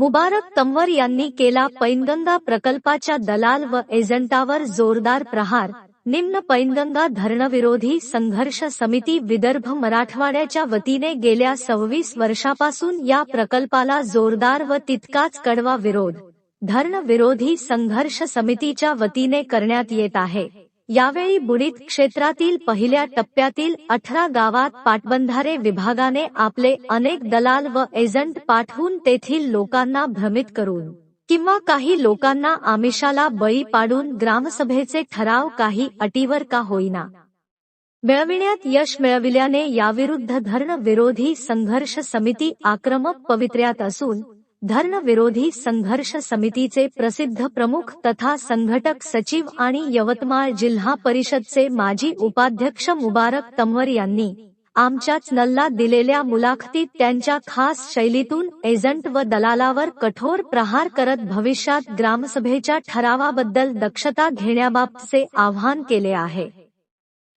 मुबारक तंवर यांनी केला पैनगंगा प्रकल्पाच्या दलाल व एजंटावर जोरदार प्रहार. निम्न पैनगंगा धरणविरोधी संघर्ष समिती विदर्भ मराठवाड्याच्या वतीने गेल्या सव्वीस वर्षापासून या प्रकल्पाला जोरदार व तितकाच कडवा विरोध. धरणविरोधी संघर्ष समितीच्या वतीने करण्यात येत आहे. यावेळी बुडीत क्षेत्रातील पहिल्या टप्प्यातील अठरा गावात पाटबंधारे विभागाने आपले अनेक दलाल व एजंट पाठवून तेथील लोकांना भ्रमित करून किंवा काही लोकांना आमिषाला बळी पाडून ग्रामसभेचे ठराव काही अटीवर का होईना. मिळविण्यात यश मिळविल्याने याविरुद्ध धरण विरोधी संघर्ष समिती आक्रमक पवित्र्यात असून धर्मविरोधी संघर्ष समितीचे प्रसिद्ध प्रमुख तथा संघटक सचिव आणि यवतमाळ जिल्हा परिषदचे माजी उपाध्यक्ष मुबारक तंवर यांनी आमच्याच नल्ला दिलेल्या मुलाखतीत त्यांच्या खास शैलीतून एजंट व दलालावर कठोर प्रहार करत भविष्यात ग्रामसभेच्या ठरावाबद्दल दक्षता घेण्याबाबतचे आवाहन केले आहे.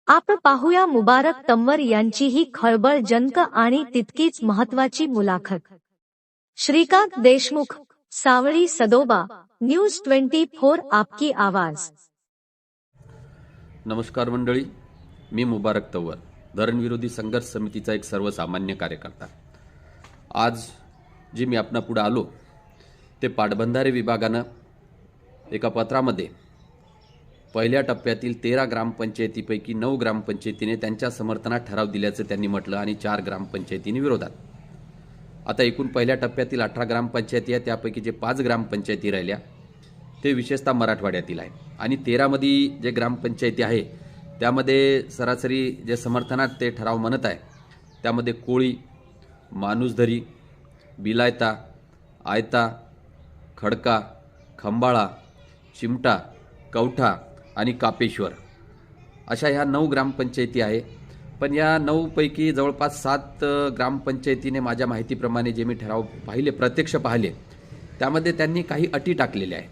आपण पाहूया मुबारक तंवर यांची ही खळबळजनक आणि तितकीच महत्वाची मुलाखत. Shrikant Deshmukh Savali Sadoba news twenty four आपकी आवाज. नमस्कार मंडळी मी मुबारक तव्वर धरणविरोधी संघर्ष समितीचा एक सर्वसामान्य कार्यकर्ता. आज जे मी आपणा पुढे आलो ते पाटबंधारे विभागानं एका पत्रामध्ये पहिल्या टप्प्यातील तेरा ग्रामपंचायतीपैकी नऊ ग्रामपंचायतीने त्यांच्या समर्थनात ठराव दिल्याचं त्यांनी म्हटलं आणि चार ग्रामपंचायतींनी विरोधात. आता एकूण पहिल्या टप्प्यातील अठरा ग्रामपंचायती आहे त्यापैकी जे पाच ग्रामपंचायती राहिल्या ते विशेषतः मराठवाड्यातील आहे आणि तेरामध्ये जे ग्रामपंचायती आहे त्यामध्ये सरासरी जे समर्थनात ते ठराव म्हणत आहे त्यामध्ये कोळी माणूसधरी बिलायता आयता खडका खंबाळा चिमटा कवठा आणि कापेश्वर. अशा ह्या नऊ ग्रामपंचायती आहे पण या नऊपैकी जवळपास सात ग्रामपंचायतीने माझ्या माहितीप्रमाणे जे मी ठराव पाहिले प्रत्यक्ष पाहिले त्यामध्ये त्यांनी काही अटी टाकलेल्या आहे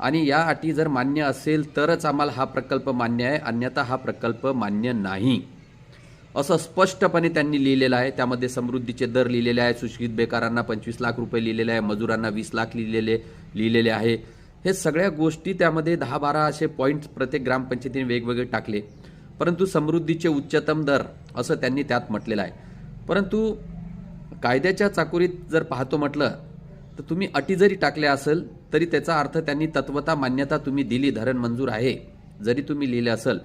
आणि या अटी जर मान्य असेल तरच आम्हाला हा प्रकल्प मान्य आहे अन्यथा हा प्रकल्प मान्य नाही. असं स्पष्टपणे त्यांनी लिहिलेलं आहे. त्यामध्ये समृद्धीचे दर लिहिलेले आहे सुशिक्षित बेकारांना पंचवीस लाख रुपये लिहिलेले आहे. मजुरांना वीस लाख लिहिलेले लिहिलेले आहे. हे सगळ्या गोष्टी त्यामध्ये दहा बारा असे पॉईंट प्रत्येक ग्रामपंचायतीने वेगवेगळे टाकले. परंतु समृद्धीचे उच्चतम दर असं त्यांनी त्यात म्हटलेलं आहे. परंतु कायद्याच्या चाकोरीत जर पाहतो म्हटलं तर तुम्ही अटी जरी टाकल्या असेल तरी त्याचा अर्थ त्यांनी तत्वता मान्यता तुम्ही दिली धरण मंजूर आहे जरी तुम्ही लिहिले असेल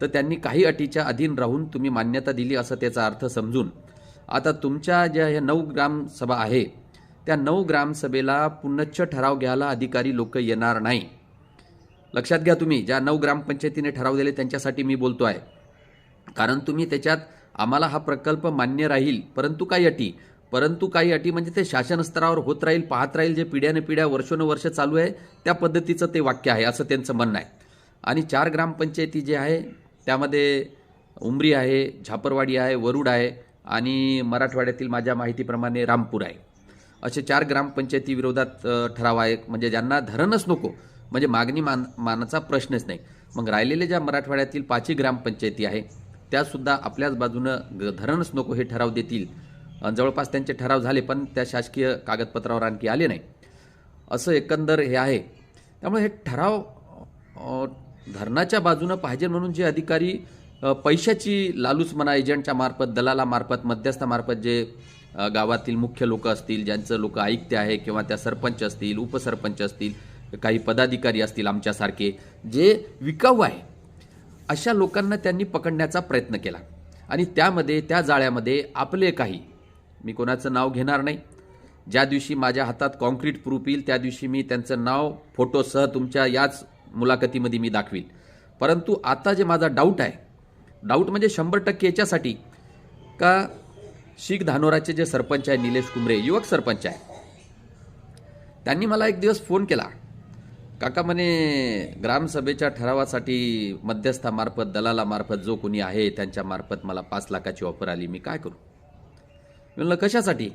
तर त्यांनी काही अटीच्या अधीन राहून तुम्ही मान्यता दिली असं त्याचा अर्थ समजून. आता तुमच्या ज्या ह्या नऊ ग्रामसभा आहे त्या नऊ ग्रामसभेला पुनश्च ठराव घ्यायला अधिकारी लोक येणार नाही. लक्षात घ्या तुम्ही ज्या नऊ ग्रामपंचायतीने ठराव दिले त्यांच्यासाठी मी बोलतो आहे. कारण तुम्ही त्याच्यात आम्हाला हा प्रकल्प मान्य राहील परंतु काही अटी. परंतु काही अटी म्हणजे ते शासन स्तरावर होत राहील पाहत राहील जे पिढ्याने पिढ्या वर्षोनुवर्ष चालू आहे त्या पद्धतीचं ते वाक्य आहे असं त्यांचं म्हणणं आहे. आणि चार ग्रामपंचायती जे आहे त्यामध्ये उमरी आहे झापरवाडी आहे वरुड आहे आणि मराठवाड्यातील माझ्या माहितीप्रमाणे रामपूर आहे. असे चार ग्रामपंचायती विरोधात ठराव आहे म्हणजे ज्यांना धरणच नको म्हणजे मागणी मान मानाचा प्रश्नच नाही. मग राहिलेले ज्या मराठवाड्यातील पाचही ग्रामपंचायती आहे त्यासुद्धा आपल्याच बाजूनं ग- धरणच नको हे ठराव देतील. जवळपास त्यांचे ठराव झाले पण त्या शासकीय कागदपत्रावर आणखी आले नाही. असं एकंदर हे आहे. त्यामुळे हे ठराव धरणाच्या बाजूनं पाहिजे म्हणून जे अधिकारी पैशाची लालूच म्हणा एजंटच्या मार्फत दलालामार्फत मध्यस्थामार्फत जे गावातील मुख्य लोक असतील ज्यांचं लोक ऐकते आहे किंवा त्या सरपंच असतील उपसरपंच असतील काही पदाधिकारी असतील आमच्यासारखे जे विकाऊ आहे अशा लोकांना त्यांनी पकडण्याचा प्रयत्न केला. आणि त्यामध्ये त्या जाळ्यामध्ये आपले काही मी कोणाचं नाव घेणार नाही. ज्या दिवशी माझ्या हातात कॉन्क्रीट प्रूफ येईल त्या दिवशी मी त्यांचं नाव फोटोसह तुमच्या याच मुलाखतीमध्ये मी दाखवील. परंतु आता जे माझा डाऊट आहे डाऊट म्हणजे शंभर टक्के याच्यासाठी का शीख धानोराचे जे सरपंच आहे निलेश कुंबरे युवक सरपंच आहे त्यांनी मला एक दिवस फोन केला. काका म्हणे ग्रामसभेच्या ठरावासाठी मध्यस्थामार्फत दलालामार्फत जो कोणी आहे त्यांच्यामार्फत मला पाच लाखाची ऑफर आली. मी काय करू? म्हणलं कशासाठी?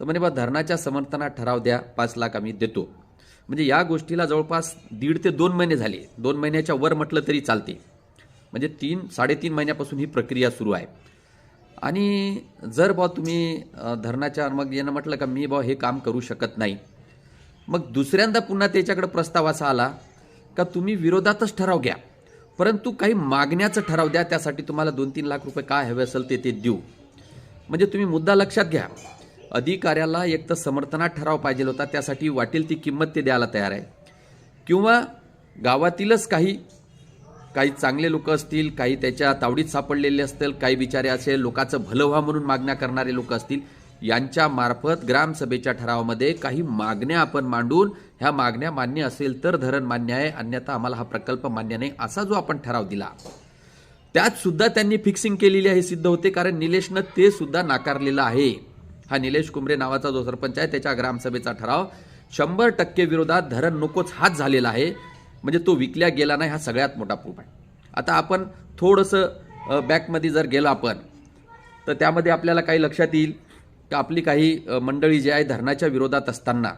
तर म्हणे बा धरणाच्या समर्थनात ठराव द्या पाच लाख आम्ही देतो. म्हणजे या गोष्टीला जवळपास दीड ते दोन महिने झाले. दोन महिन्याच्या वर म्हटलं तरी चालते. म्हणजे तीन साडेतीन महिन्यापासून ही प्रक्रिया सुरू आहे. आणि जर बा तुम्ही धरणाच्या मग यानं म्हटलं का मी बा हे काम करू शकत नाही. मग दुसऱ्यांदा पुन्हा त्याच्याकडे प्रस्ताव असा आला का तुम्ही विरोधातच ठराव घ्या. परंतु काही मागण्याचं ठराव द्या त्यासाठी तुम्हाला दोन तीन लाख रुपये काय हवे असेल ते ते देऊ. म्हणजे तुम्ही मुद्दा लक्षात घ्या. अधिकाऱ्याला एक तर समर्थनात ठराव पाहिजे होता त्यासाठी वाटेल ती किंमत ते द्यायला तयार आहे. किंवा गावातीलच काही काही चांगले लोक असतील काही त्याच्या तावडीत सापडलेले असतील काही बिचारे असे लोकांचं भलं व्हा म्हणून मागण्या करणारे लोक असतील यांच्या मार्फत ग्रामसभेच्या ठरावामध्ये काही मागण्या आपण मांडून ह्या मागण्या मान्य असेल तर धरण मान्य आहे. अन्यथा आम्हाला हा प्रकल्प मान्य नाही असा जो आपण ठराव दिला. त्यात सुद्धा त्यांनी फिक्सिंग केलेली आहे सिद्ध होते कारण निलेशनं ते सुद्धा नाकारलेलं आहे. हा निलेश कुंभरे नावाचा जो सरपंच आहे त्याच्या ग्रामसभेचा ठराव. शंभर टक्के विरोधात धरण नकोच हाच झालेला आहे. म्हणजे तो विकल्या गेला नाही हा सगळ्यात मोठा प्रूफ आहे. आता आपण थोडंसं बॅकमध्ये जर गेलो आपण तर त्यामध्ये आपल्याला काही लक्षात येईल. आपली काही मंडळी जी आहे धरणाच्या विरोधात असताना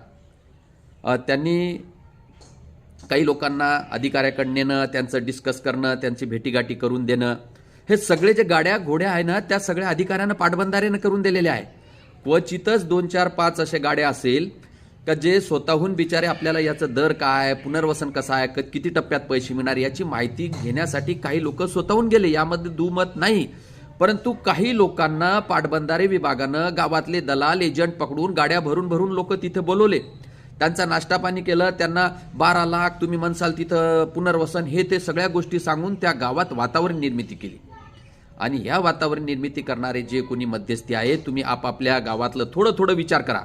त्यांनी काही लोकांना अधिकाऱ्याकडून नेणं त्यांचं डिस्कस करणं त्यांची भेटीगाठी करून देणं हे सगळे जे गाड्या घोड्या आहे ना त्या सगळ्या अधिकाऱ्यानं पाटबंधारेनं करून दिलेले आहे. क्वचितच दोन चार पाच असे गाड्या असेल का जे स्वतःहून बिचारे आपल्याला याचं दर काय पुनर्वसन कसं आहे क- किती टप्प्यात पैसे मिळणार याची माहिती घेण्यासाठी काही लोक स्वतःहून गेले. यामध्ये दुमत नाही. परंतु काही लोकांना पाटबंधारे विभागानं गावातले दलाल एजंट पकडून गाड्या भरून भरून लोक तिथे बोलवले. त्यांचा नाश्ता पाणी केलं त्यांना बारा लाख तुम्ही म्हणसाल तिथं पुनर्वसन हे ते सगळ्या गोष्टी सांगून त्या गावात वातावरण निर्मिती केली. आणि ह्या वातावरण निर्मिती करणारे जे कोणी मध्यस्थी आहे तुम्ही आपापल्या गावातलं थोडं थोडं विचार करा.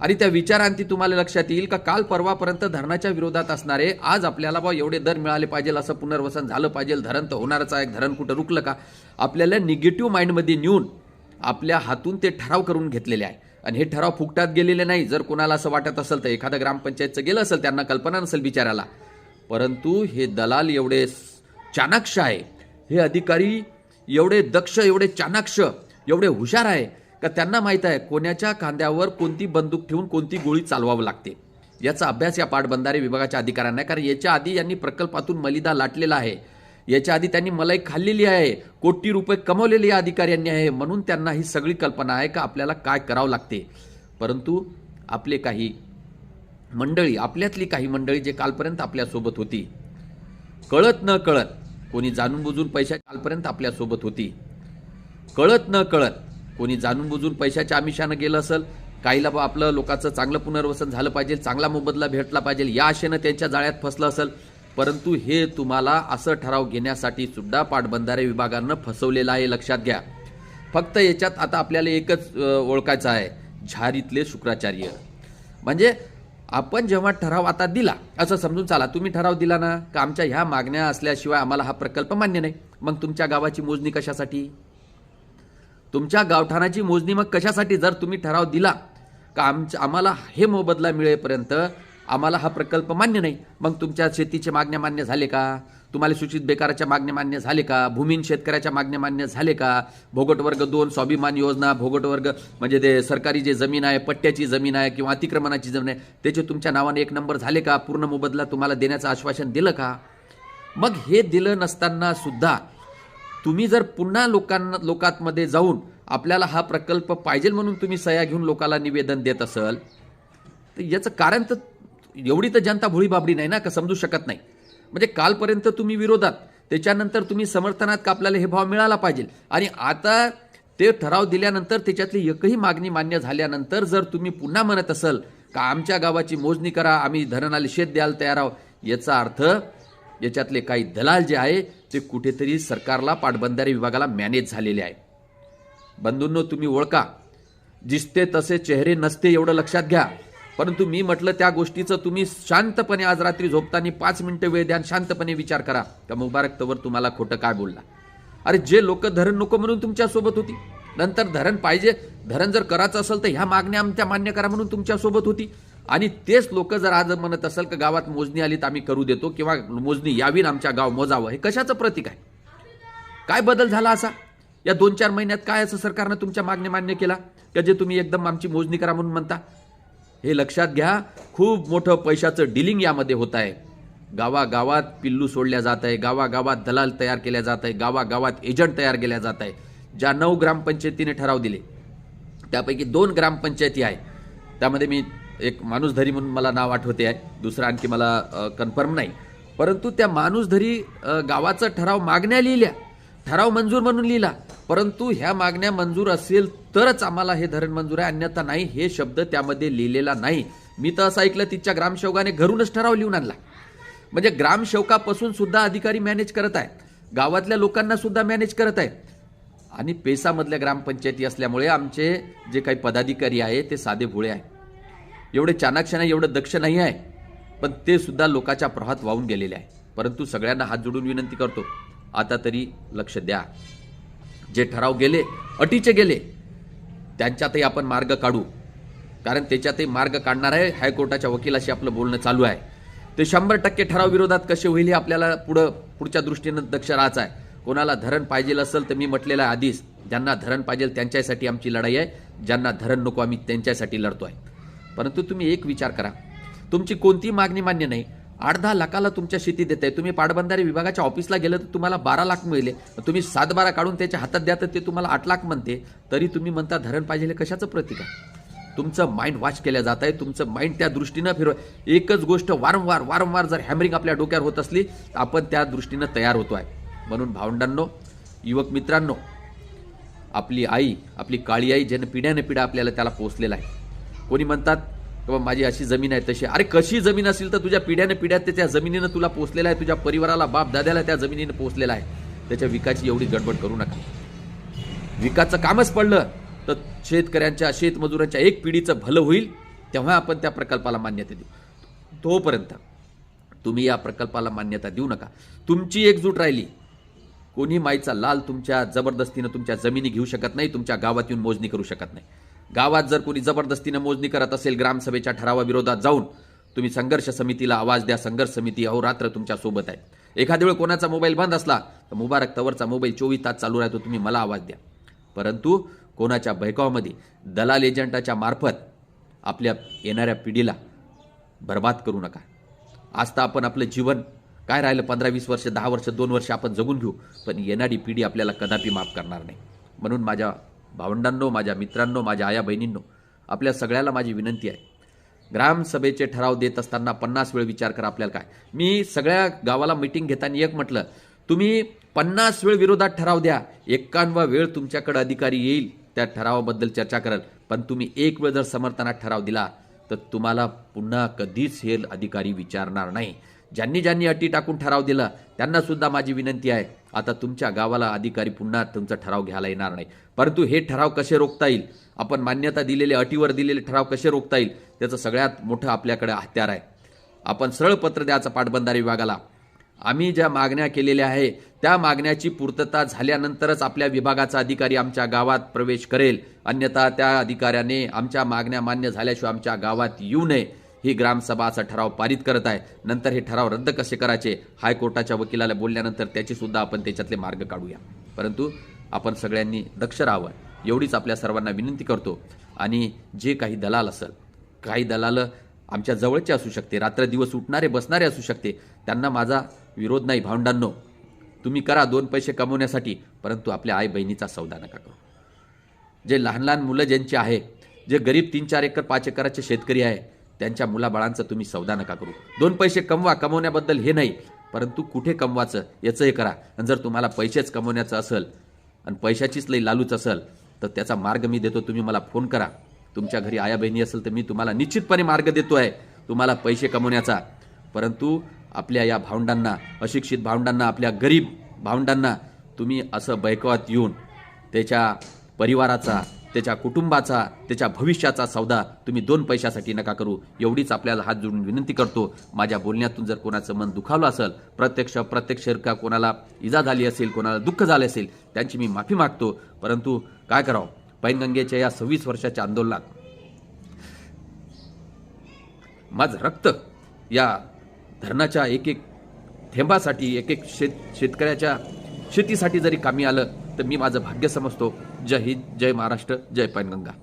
आणि त्या विचारांती तुम्हाला लक्षात येईल का काल परवापर्यंत धरणाच्या विरोधात असणारे आज आपल्याला बा एवढे दर मिळाले पाहिजे असं पुनर्वसन झालं पाहिजे धरण तर होणारच आहे धरण कुठं रुकलं का? आपल्याला निगेटिव्ह माइंडमध्ये नेऊन आपल्या हातून ते ठराव करून घेतलेले आहे. आणि हे ठराव फुकटात गेलेले नाही. जर कोणाला असं वाटत असेल तर एखादं ग्रामपंचायतचं गेलं असेल त्यांना कल्पना नसेल विचाराला परंतु हे दलाल एवढे चाणाक्ष आहे. हे अधिकारी एवढे दक्ष एवढे चाणाक्ष एवढे हुशार आहे. का त्यांना माहीत आहे कोणाच्या खांद्यावर कोणती बंदूक ठेवून कोणती गोळी चालवावं लागते? याचा अभ्यास या पाटबंधारे विभागाच्या अधिकाऱ्यांना आहे कारण याच्या आधी यांनी प्रकल्पातून मलिदा लाटलेला आहे. याच्या आधी त्यांनी मलाई खाल्लेली आहे. कोटी रुपये कमवलेले या अधिकाऱ्यांनी आहे. म्हणून त्यांना ही सगळी कल्पना आहे का आपल्याला काय करावं लागते? परंतु आपले काही मंडळी आपल्यातली काही मंडळी जे कालपर्यंत आपल्यासोबत होती कळत न कळत कोणी जाणून बुजून पैशा कालपर्यंत आपल्यासोबत होती कळत न कळत कोणी जाणून बुजून पैशाच्या आमिषानं गेलं असेल काहीला आपलं लोकांचं चांगलं पुनर्वसन झालं पाहिजे चांगला मोबदला भेटला पाहिजे या आशेनं त्यांच्या जाळ्यात फसलं असेल परंतु हे तुम्हाला असं ठराव घेण्यासाठी सुद्धा पाटबंधारे विभागानं फसवलेलं आहे लक्षात घ्या. फक्त याच्यात आता आपल्याला एकच ओळखायचं आहे झारीतले शुक्राचार्य. म्हणजे आपण जेव्हा ठराव आता दिला असं समजून चाला तुम्ही ठराव दिला ना का आमच्या ह्या मागण्या असल्याशिवाय आम्हाला हा प्रकल्प मान्य नाही? मग तुमच्या गावाची मोजणी कशासाठी? तुमच्या गावठाणाची मोजणी मग कशासाठी जर तुम्ही ठराव दिला? का आमच्या आम्हाला हे मोबदला मिळेपर्यंत आम्हाला हा प्रकल्प मान्य नाही. मग तुमच्या शेतीचे मागण्या मान्य झाले का? तुम्हाला सूचित बेकाराच्या मागण्या मान्य झाले का? भूमीन शेतकऱ्याच्या मागण्या मान्य झाले का? भोगट वर्ग दोन स्वाभिमान योजना भोगट वर्ग म्हणजे ते सरकारी जे जमीन आहे पट्ट्याची जमीन आहे किंवा अतिक्रमणाची जमीन आहे त्याचे तुमच्या नावाने एक नंबर झाले का? पूर्ण मोबदला तुम्हाला देण्याचं आश्वासन दिलं का? मग हे दिलं नसताना सुद्धा तुम्ही जर पुन्हा लोकांना लोकांमध्ये जाऊन आपल्याला हा प्रकल्प पाहिजे म्हणून तुम्ही सह्या घेऊन लोकांना निवेदन देत असाल तर याचं कारण तर एवढी तर जनता भोळी बाबडी नाही ना का समजू शकत नाही. म्हणजे कालपर्यंत तुम्ही विरोधात त्याच्यानंतर तुम्ही समर्थनात का आपल्याला हे भाव मिळाला पाहिजे. आणि आता ते ठराव दिल्यानंतर त्याच्यातली एकही मागणी मान्य झाल्यानंतर जर तुम्ही पुन्हा म्हणत असाल का आमच्या गावाची मोजणी करा आम्ही धरणाला शेत द्यायला तयार आहोत याचा अर्थ याच्यातले काही दलाल जे आहे ते कुठेतरी सरकारला पाटबंधारे विभागाला मॅनेज झालेले आहे. बंधूंनो तुम्ही ओळखा. दिसते तसे चेहरे नसते एवढं लक्षात घ्या. परंतु मी म्हटलं त्या गोष्टीचं तुम्ही शांतपणे आज रात्री झोपताना पाच मिनिटं वेळ द्या शांतपणे विचार करा. का मुबारक तवर तुम्हाला खोटं काय बोलला? अरे जे लोक धरण नको म्हणून तुमच्यासोबत होती. नंतर धरण पाहिजे. धरण जर करायचं असेल तर ह्या मागण्या आमच्या मान्य करा म्हणून तुमच्यासोबत होती. आणि तेच लोक जर आज म्हणत असेल का गावात मोजणी आली तर आम्ही करू देतो किंवा मोजणी यावी आमच्या गाव मोजावं हे कशाचं प्रतीक आहे? काय बदल झाला असा? या दोन चार महिन्यात काय असं सरकारनं तुमच्या मागण्या मान्य केला? का जे तुम्ही एकदम आमची मोजणी करा म्हणून म्हणता? हे लक्षात घ्या खूप मोठं पैशाचं डिलिंग यामध्ये होत आहे. गावागावात पिल्लू सोडल्या जात आहे गावागावात दलाल तयार केल्या जात आहे गावागावात एजंट तयार केल्या जात आहे. ज्या नऊ ग्रामपंचायतीने ठराव दिले त्यापैकी दोन ग्रामपंचायती आहे. त्यामध्ये मी एक माणूसधरी म्हणून मला नाव आठवते आहे. दुसरं आणखी मला कन्फर्म नाही. परंतु त्या माणूसधरी गावाचा ठराव मागण्या लिहिल्या. ठराव मंजूर म्हणून लिहिला. परंतु ह्या मागण्या मंजूर असेल तरच आम्हाला हे धरण मंजूर आहे. अन्यथा नाही हे शब्द त्यामध्ये लिहिलेला नाही. मी तर असं ऐकलं तिच्या ग्रामसेवकाने घरूनच ठराव लिहून आणला. म्हणजे ग्रामसेवकापासून सुद्धा अधिकारी मॅनेज करत आहेत. गावातल्या लोकांना सुद्धा मॅनेज करत आहेत. आणि पेसामधल्या ग्रामपंचायती असल्यामुळे आमचे जे काही पदाधिकारी आहे ते साधे भोळे आहे एवढे चाणाक्ष नाही एवढं दक्ष नाही आहे. पण ते सुद्धा लोकाच्या प्रवाहात वाहून गेलेले आहे. परंतु सगळ्यांना हात जोडून विनंती करतो आता तरी लक्ष द्या. जे ठराव गेले अटीचे गेले त्यांच्यातही आपण मार्ग काढू. कारण त्याच्यातही मार्ग काढणार आहे हायकोर्टाच्या वकिलाशी आपलं बोलणं चालू आहे. ते शंभर टक्के ठराव विरोधात कसे होईल हे आपल्याला पुढं पुढच्या दृष्टीनं दक्ष राहायचं आहे. कोणाला धरण पाहिजे असेल तर मी म्हटलेलं आहे आधीच ज्यांना धरण पाहिजे त्यांच्यासाठी आमची लढाई आहे ज्यांना धरण नको आम्ही त्यांच्यासाठी लढतो आहे परंतु तुम्ही एक विचार करा. तुमची कोणतीही मागणी मान्य नाही. आठ दहा लाखाला तुमच्या शेती देत आहे तुम्ही पाटबंधारे विभागाच्या ऑफिसला गेलं तर तुम्हाला बारा लाख मिळले. तुम्ही सात बारा काढून त्याच्या हातात द्या तर ते तुम्हाला आठ लाख म्हणते. तरी तुम्ही म्हणता धरण पाहिजे कशाचं प्रतीक आहे? तुमचं माइंड वॉच केलं जात आहे. तुमचं माइंड त्या दृष्टीनं फिरव. एकच गोष्ट वारंवार वारंवार जर हॅमरिंग आपल्या डोक्यावर होत असली तर आपण त्या दृष्टीनं तयार होतो आहे. म्हणून भावंडांनो युवक मित्रांनो आपली आई आपली काळी आई ज्यानं पिढ्याने पिढ्या आपल्याला त्याला पोचलेला आहे. कोणी म्हणतात बाबा माझी अशी जमीन आहे तशी. अरे कशी जमीन असेल तर तुझ्या पिढ्याने पिढ्यात त्याच्या त्या जमिनीनं तुला पोचलेला आहे तुझ्या परिवाराला बाप दाद्याला त्या जमिनीनं पोचलेला आहे. त्याच्या विकाची एवढी गडबड करू नका. विकाचं कामच पडलं तर शेतकऱ्यांच्या शेतमजुरांच्या एक पिढीचं भलं होईल तेव्हा आपण त्या प्रकल्पाला मान्यता देऊ. तोपर्यंत तुम्ही या प्रकल्पाला मान्यता देऊ नका. तुमची एकजूट राहिली. कोणी माईचा लाल तुमच्या जबरदस्तीनं तुमच्या जमिनी घेऊ शकत नाही तुमच्या गावात येऊन मोजणी करू शकत नाही. गावात जर कोणी जबरदस्तीनं मोजणी करत असेल ग्रामसभेच्या ठरावाविरोधात जाऊन तुम्ही संघर्ष समितीला आवाज द्या संघर्ष समिती अहोरात्र तुमच्यासोबत आहे. एखाद्या वेळ कोणाचा मोबाईल बंद असला तर मुबारक तवरचा मोबाईल चोवीस तास चालू राहतो तुम्ही मला आवाज द्या. परंतु कोणाच्या बहकावामध्ये दलाल एजंटाच्या मार्फत आपल्या येणाऱ्या पिढीला बर्बाद करू नका. आज तर आपण आपलं जीवन काय राहिलं पंधरा वीस वर्ष दहा वर्ष दोन वर्ष आपण जगून घेऊ पण येणारी पिढी आपल्याला कदापि माफ करणार नाही. म्हणून माझ्या भावंडांनो माझ्या मित्रांनो माझ्या आया बहिणींनो आपल्या सगळ्याला माझी विनंती आहे. ग्रामसभेचे ठराव देत असताना पन्नास वेळ विचार करा आपल्याला काय? मी सगळ्या गावाला मिटिंग घेताना एक म्हटलं तुम्ही पन्नास वेळ विरोधात ठराव द्या. एक्कावन्न वेळ तुमच्याकडे अधिकारी येईल त्या ठरावाबद्दल चर्चा करेल. पण तुम्ही एक वेळ जर समर्थनात ठराव दिला तर तुम्हाला पुन्हा कधीच हे अधिकारी विचारणार नाही. ज्यांनी ज्यांनी अटी टाकून ठराव दिला त्यांना सुद्धा माझी विनंती आहे. आता तुमच्या गावाला अधिकारी पुन्हा तुमचा ठराव घ्यायला येणार नाही. परंतु हे ठराव कसे रोखता येईल? आपण मान्यता दिलेले अटीवर दिलेले ठराव कसे रोखता येईल? त्याचं सगळ्यात मोठं आपल्याकडे हत्यार आहे. आपण सरळ पत्र द्यायचं पाटबंधारे विभागाला. आम्ही ज्या मागण्या केलेल्या आहे त्या मागण्याची पूर्तता झाल्यानंतरच आपल्या विभागाचा अधिकारी आमच्या गावात प्रवेश करेल. अन्यथा त्या अधिकाऱ्याने आमच्या मागण्या मान्य झाल्याशिवाय आमच्या गावात येऊ नये. ही ग्रामसभा असा ठराव पारित करत आहे. नंतर हे ठराव रद्द कसे करायचे? हायकोर्टाच्या वकिलाला बोलल्यानंतर त्याची सुद्धा आपण त्याच्यातले मार्ग काढूया. परंतु आपण सगळ्यांनी दक्ष राहावं. एवढीच आपल्या सर्वांना विनंती करतो. आणि जे काही दलाल असेल काही दलाल आमच्या जवळचे असू शकते रात्र दिवस उठणारे बसणारे असू शकते त्यांना माझा विरोध नाही. भावंडांनो तुम्ही करा दोन पैसे कमवण्यासाठी परंतु आपल्या आई बहिणीचा सौदा नका करू. जे लहान लहान मुलं ज्यांची आहे जे गरीब तीन चार एकर पाच एकराचे शेतकरी आहे त्यांच्या मुलाबाळांचं तुम्ही सौदा नका करू. दोन पैसे कमवा कमवण्याबद्दल हे नाही परंतु कुठे कमवायचं याचं हे करा. आणि जर तुम्हाला पैसेच कमवण्याचं असेल आणि पैशाचीच लई लालूच असेल तर त्याचा मार्ग मी देतो तुम्ही मला फोन करा. तुमच्या घरी आया बहिणी असेल तर मी तुम्हाला निश्चितपणे मार्ग देतो आहे तुम्हाला पैसे कमवण्याचा. परंतु आपल्या या भावंडांना अशिक्षित भावंडांना आपल्या गरीब भावंडांना तुम्ही असं बैकवात येऊन त्याच्या परिवाराचा त्याच्या कुटुंबाचा त्याच्या भविष्याचा सौदा तुम्ही दोन पैशासाठी नका करू. एवढीच आपल्याला हात जोडून विनंती करतो. माझ्या बोलण्यातून जर कोणाचं मन दुखावलं असेल प्रत्यक्ष प्रत्यक्ष का कोणाला इजा झाली असेल कोणाला दुःख झाले असेल त्यांची मी माफी मागतो. परंतु काय करावं? पैनगंगेच्या या सव्वीस वर्षाच्या आंदोलनात माझं रक्त या धरणाच्या एक एक थेंबासाठी एक एक शेत शेतकऱ्याच्या शेतीसाठी जरी कामी आलं तर मी माझं भाग्य समजतो. जय हिंद जय महाराष्ट्र जय पैनगंगा.